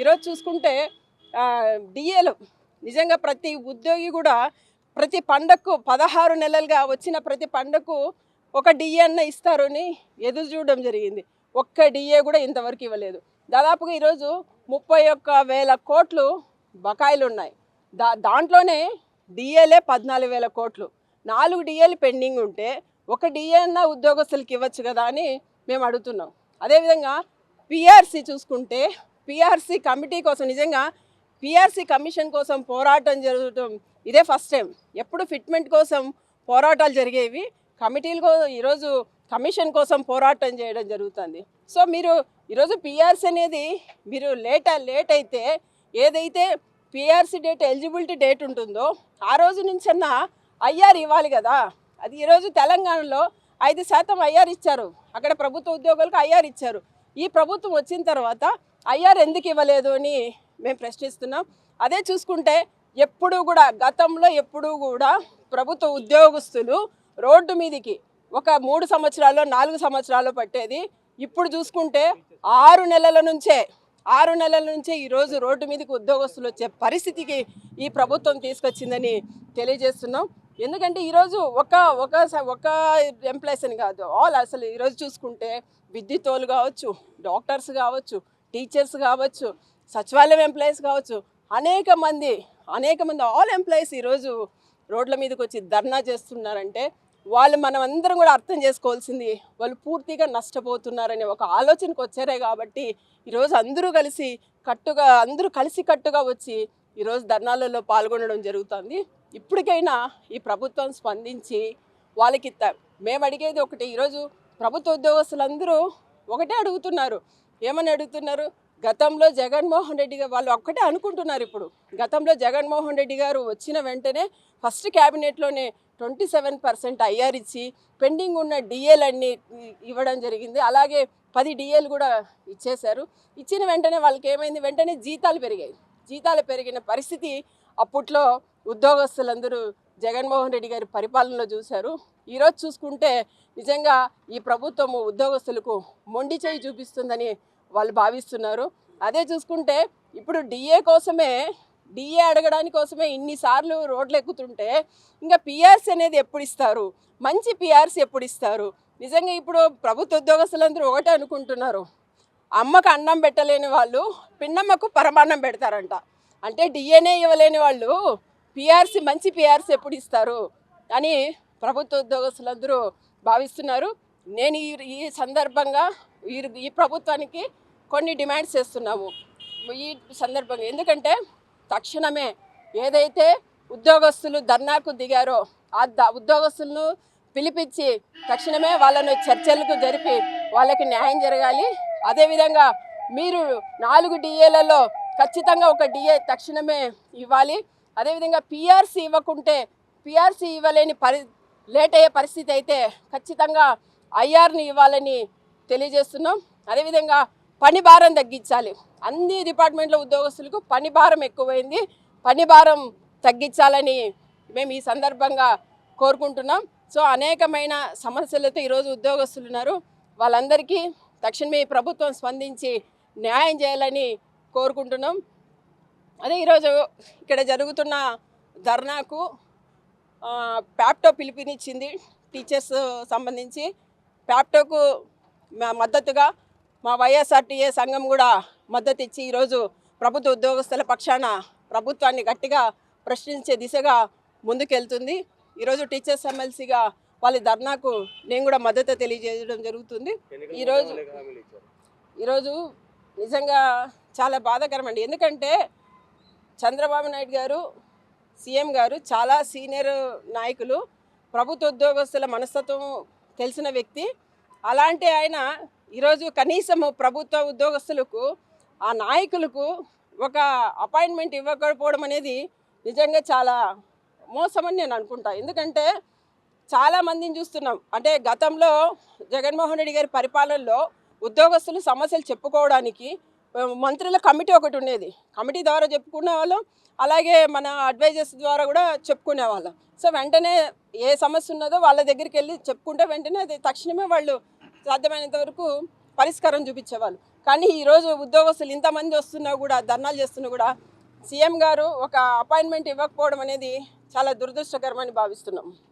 ఈరోజు చూసుకుంటే డిఏలు నిజంగా ప్రతి ఉద్యోగి కూడా ప్రతి పండగకు పదహారు నెలలుగా వచ్చిన ప్రతి పండగకు ఒక డిఏ అన్న ఇస్తారు అని ఎదురు చూడడం జరిగింది. ఒక్క డిఏ కూడా ఇంతవరకు ఇవ్వలేదు. దాదాపుగా ఈరోజు ముప్పై ఒక్క వేల కోట్లు బకాయిలు ఉన్నాయి. దా దాంట్లోనే డిఏలే పద్నాలుగు వేల కోట్లు. నాలుగు డిఏలు పెండింగ్ ఉంటే ఒక డిఏ అన్న ఉద్యోగస్తులకి ఇవ్వచ్చు కదా అని మేము అడుగుతున్నాం. అదేవిధంగా పిఆర్సీ చూసుకుంటే పిఆర్సీ కమిటీ కోసం నిజంగా పిఆర్సీ కమిషన్ కోసం పోరాటం జరగటం ఇదే ఫస్ట్ టైం ఎప్పుడు ఫిట్మెంట్ కోసం పోరాటాలు జరిగేవి? కమిటీలు ఈరోజు కమిషన్ కోసం పోరాటం చేయడం జరుగుతుంది. సో మీరు ఈరోజు పిఆర్సీ అనేది మీరు లేట్ లేట్ అయితే ఏదైతే పిఆర్సీ డేట్ ఎలిజిబిలిటీ డేట్ ఉంటుందో ఆ రోజు నుంచన్నా ఐఆర్ ఇవ్వాలి కదా. అది ఈరోజు తెలంగాణలో ఐదు శాతం ఐఆర్ ఇచ్చారు. అక్కడ ప్రభుత్వ ఉద్యోగులకు ఐఆర్ ఇచ్చారు. ఈ ప్రభుత్వం వచ్చిన తర్వాత ఐఆర్ ఎందుకు ఇవ్వలేదు అని మేము ప్రశ్నిస్తున్నాం. అదే చూసుకుంటే ఎప్పుడు కూడా గతంలో ఎప్పుడూ కూడా ప్రభుత్వ ఉద్యోగస్తులు రోడ్డు మీదికి ఒక మూడు సంవత్సరాలు నాలుగు సంవత్సరాలు పట్టేది. ఇప్పుడు చూసుకుంటే ఆరు నెలల నుంచే ఆరు నెలల నుంచే ఈరోజు రోడ్డు మీదకి ఉద్యోగస్తులు వచ్చే పరిస్థితికి ఈ ప్రభుత్వం తీసుకొచ్చిందని తెలియజేస్తున్నాం. ఎందుకంటే ఈరోజు ఒక ఒక స- ఒక ఎంప్లాయీస్ అని కాదు ఆల్ అసలు ఈరోజు చూసుకుంటే విద్యుతోలు కావచ్చు డాక్టర్స్ కావచ్చు టీచర్స్ కావచ్చు సచివాలయం ఎంప్లాయీస్ కావచ్చు అనేక మంది అనేక మంది ఆల్ ఎంప్లాయీస్ ఈరోజు రోడ్ల మీదకి వచ్చి ధర్నా చేస్తున్నారంటే వాళ్ళు మనం అందరం కూడా అర్థం చేసుకోవాల్సింది వాళ్ళు పూర్తిగా నష్టపోతున్నారనే ఒక ఆలోచనకు వచ్చారే కాబట్టి ఈరోజు అందరూ కలిసి కట్టుగా అందరూ కలిసి కట్టుగా వచ్చి ఈరోజు ధర్నాలలో పాల్గొనడం జరుగుతుంది. ఇప్పటికైనా ఈ ప్రభుత్వం స్పందించి వాళ్ళకి త- మేము అడిగేది ఒకటి ఈరోజు ప్రభుత్వ ఉద్యోగస్తులందరూ ఒకటే అడుగుతున్నారు ఏమని అడుగుతున్నారు? గతంలో జగన్మోహన్ రెడ్డి గారు వాళ్ళు ఒక్కటే అనుకుంటున్నారు ఇప్పుడు. గతంలో జగన్మోహన్ రెడ్డి గారు వచ్చిన వెంటనే ఫస్ట్ క్యాబినెట్లోనే ట్వంటీ సెవెన్ పర్సెంట్ ఐఆర్ ఇచ్చి పెండింగ్ ఉన్న డిఏలన్నీ ఇవ్వడం జరిగింది. అలాగే పది డిఏలు కూడా ఇచ్చేశారు. ఇచ్చిన వెంటనే వాళ్ళకి ఏమైంది? వెంటనే జీతాలు పెరిగాయి. జీతాలు పెరిగిన పరిస్థితి అప్పట్లో ఉద్యోగస్తులందరూ జగన్మోహన్ రెడ్డి గారి పరిపాలనలో చూశారు. ఈరోజు చూసుకుంటే నిజంగా ఈ ప్రభుత్వము ఉద్యోగస్తులకు మొండి చేయి చూపిస్తుందని వాళ్ళు భావిస్తున్నారు. అదే చూసుకుంటే ఇప్పుడు డిఏ కోసమే డిఏ అడగడానికి కోసమే ఇన్నిసార్లు రోడ్లు ఎక్కుతుంటే ఇంకా పిఆర్సీ అనేది ఎప్పుడు ఇస్తారు? మంచి పిఆర్సీ ఎప్పుడు ఇస్తారు? నిజంగా ఇప్పుడు ప్రభుత్వ ఉద్యోగస్తులందరూ ఒకటే అనుకుంటున్నారు. అమ్మకు అన్నం పెట్టలేని వాళ్ళు పిన్నమ్మకు పరమాన్నం పెడతారంట. అంటే డిఎన్ఏ ఇవ్వలేని వాళ్ళు పిఆర్సీ మంచి పిఆర్సీ ఎప్పుడు ఇస్తారు? అని ప్రభుత్వ ఉద్యోగస్తులందరూ భావిస్తున్నారు. నేను ఈ ఈ సందర్భంగా ఈ ఈ ప్రభుత్వానికి కొన్ని డిమాండ్స్ చేస్తున్నాము. ఈ సందర్భంగా ఎందుకంటే తక్షణమే ఏదైతే ఉద్యోగస్తులు ధర్నాకు దిగారో ఆ ద- ఉద్యోగస్తులను పిలిపించి తక్షణమే వాళ్ళను చర్చలకు జరిపి వాళ్ళకి న్యాయం జరగాలి. అదేవిధంగా మీరు నాలుగు డిఏలలో ఖచ్చితంగా ఒక డిఏ తక్షణమే ఇవ్వాలి. అదేవిధంగా పిఆర్సీ ఇవ్వకుంటే పిఆర్సీ ఇవ్వలేని పరి లేట్ అయ్యే పరిస్థితి అయితే ఖచ్చితంగా ఐఆర్ని ఇవ్వాలని తెలియజేస్తున్నాం. అదేవిధంగా పని భారం తగ్గించాలి. అన్ని డిపార్ట్మెంట్ల ఉద్యోగస్తులకు పని భారం ఎక్కువైంది. పని భారం తగ్గించాలని మేము ఈ సందర్భంగా కోరుకుంటున్నాం. సో అనేకమైన సమస్యలతో ఈరోజు ఉద్యోగస్తులు ఉన్నారు. వాళ్ళందరికీ తక్షణమే ప్రభుత్వం స్పందించి న్యాయం చేయాలని కోరుకుంటున్నాం. అదే ఈరోజు ఇక్కడ జరుగుతున్న ధర్నాకు ప్యాప్టో పిలుపునిచ్చింది టీచర్స్ సంబంధించి. ప్యాప్టోకు మా మద్దతుగా మా వైఎస్ఆర్టీఏ సంఘం కూడా మద్దతు ఇచ్చి ఈరోజు ప్రభుత్వ ఉద్యోగస్తుల పక్షాన ప్రభుత్వాన్ని గట్టిగా ప్రశ్నించే దిశగా ముందుకెళ్తుంది. ఈరోజు టీచర్స్ ఎమ్మెల్సీగా వాళ్ళ ధర్నాకు నేను కూడా మద్దతు తెలియజేయడం జరుగుతుంది. ఈరోజు ఈరోజు నిజంగా చాలా బాధాకరం అండి ఎందుకంటే చంద్రబాబు నాయుడు గారు సీఎం గారు చాలా సీనియర్ నాయకులు. ప్రభుత్వ ఉద్యోగస్తుల మనస్తత్వం తెలిసిన వ్యక్తి. అలాంటి ఆయన ఈరోజు కనీసము ప్రభుత్వ ఉద్యోగస్తులకు ఆ నాయకులకు ఒక అపాయింట్మెంట్ ఇవ్వకపోవడం అనేది నిజంగా చాలా మోసమని నేను అనుకుంటా. ఎందుకంటే చాలా మందిని చూస్తున్నాం. అంటే గతంలో జగన్మోహన్ రెడ్డి గారి పరిపాలనలో ఉద్యోగస్తులు సమస్యలు చెప్పుకోవడానికి మంత్రుల కమిటీ ఒకటి ఉండేది. కమిటీ ద్వారా చెప్పుకునే వాళ్ళం. అలాగే మన అడ్వైజర్స్ ద్వారా కూడా చెప్పుకునే వాళ్ళం. సో వెంటనే ఏ సమస్య ఉన్నదో వాళ్ళ దగ్గరికి వెళ్ళి చెప్పుకుంటే వెంటనే అది తక్షణమే వాళ్ళు సాధ్యమైనంత వరకు పరిష్కారం చూపించేవాళ్ళు. కానీ ఈరోజు ఉద్యోగస్తులు ఇంతమంది వస్తున్నా కూడా ధర్నాలు చేస్తున్నా కూడా సీఎం గారు ఒక అపాయింట్మెంట్ ఇవ్వకపోవడం అనేది చాలా దురదృష్టకరమని భావిస్తున్నాం.